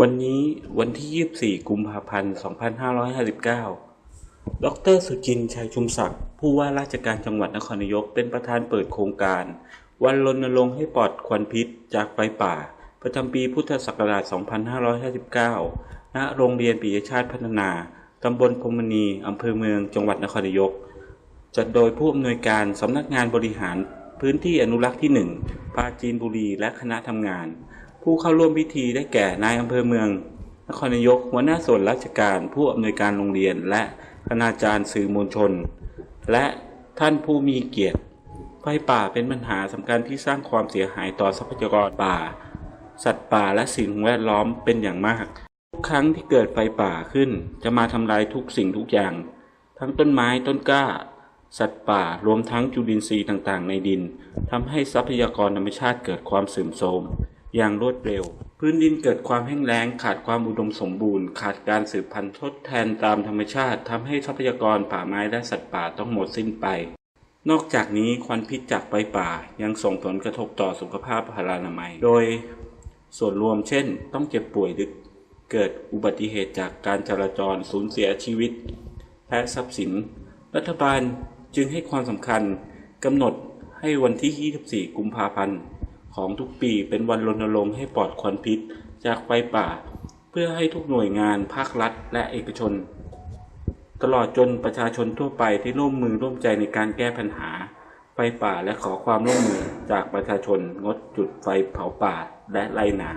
วันนี้วันที่ 24 กุมภาพันธ์ 2559 ดรสุจินต์ชัยชุมศักดิ์ ผู้ว่าราชการจังหวัดนครนายก เป็นประธานเปิดโครงการ วันรณรงค์ให้ปลอดควันพิษจากไฟป่า ประจำปีพุทธศักราช 2559 ณ โรงเรียนปิยชาติพัฒนา ตำบลพรมณี อำเภอเมือง จังหวัดนครนายก จัดโดยผู้อำนวยการสำนักงานบริหาร พื้นที่อนุรักษ์ที่ 1 ปราจีนบุรี และคณะทำงาน ผู้เข้าร่วมพิธีได้แก่นายอำเภอเมือง นครนายกหัวหน้าส่วนราชการผู้อำนวยการโรงเรียน และคณาจารย์สื่อมวลชน และท่านผู้มีเกียรติ ไฟป่าเป็นปัญหาสำคัญที่สร้างความเสียหายต่อทรัพยากรป่า สัตว์ป่าและสิ่งแวดล้อมเป็นอย่างมาก ทุกครั้งที่เกิดไฟป่าขึ้น จะมาทำลายทุกสิ่งทุกอย่าง ทั้งต้นไม้ต้นกล้า สัตว์ป่ารวมทั้งจุลินทรีย์ต่างๆ ในดินทำให้ทรัพยากรธรรมชาติเกิดความเสื่อมโทรม อย่างรวดเร็ว พื้นดินเกิดความแห้งแล้ง ขาดความอุดมสมบูรณ์ ขาดการสืบพันธุ์ทดแทนตามธรรมชาติทำให้ทรัพยากรป่าไม้และสัตว์ป่าต้องหมดสิ้นไป นอกจากนี้ควันพิษจากไฟป่ายังส่งผลกระทบต่อสุขภาพพลานามัย โดย ส่วนรวมเช่น ต้องเจ็บป่วยหรือเกิดอุบัติเหตุจากการจราจรสูญเสียชีวิตและทรัพย์สิน รัฐบาลจึงให้ความสำคัญกำหนดให้วันที่ 24 กุมภาพันธ์ ของทุกปีเป็นวันรณรงค์ให้ปลอดควันพิษ จากไฟป่า เพื่อให้ทุกหน่วยงานภาครัฐ และเอกชน ตลอดจนประชาชนทั่วไปที่ร่วมมือร่วมใจในการแก้ปัญหา ไฟป่าและขอความร่วมมือจากประชาชนงดจุดไฟเผาป่าและไรนา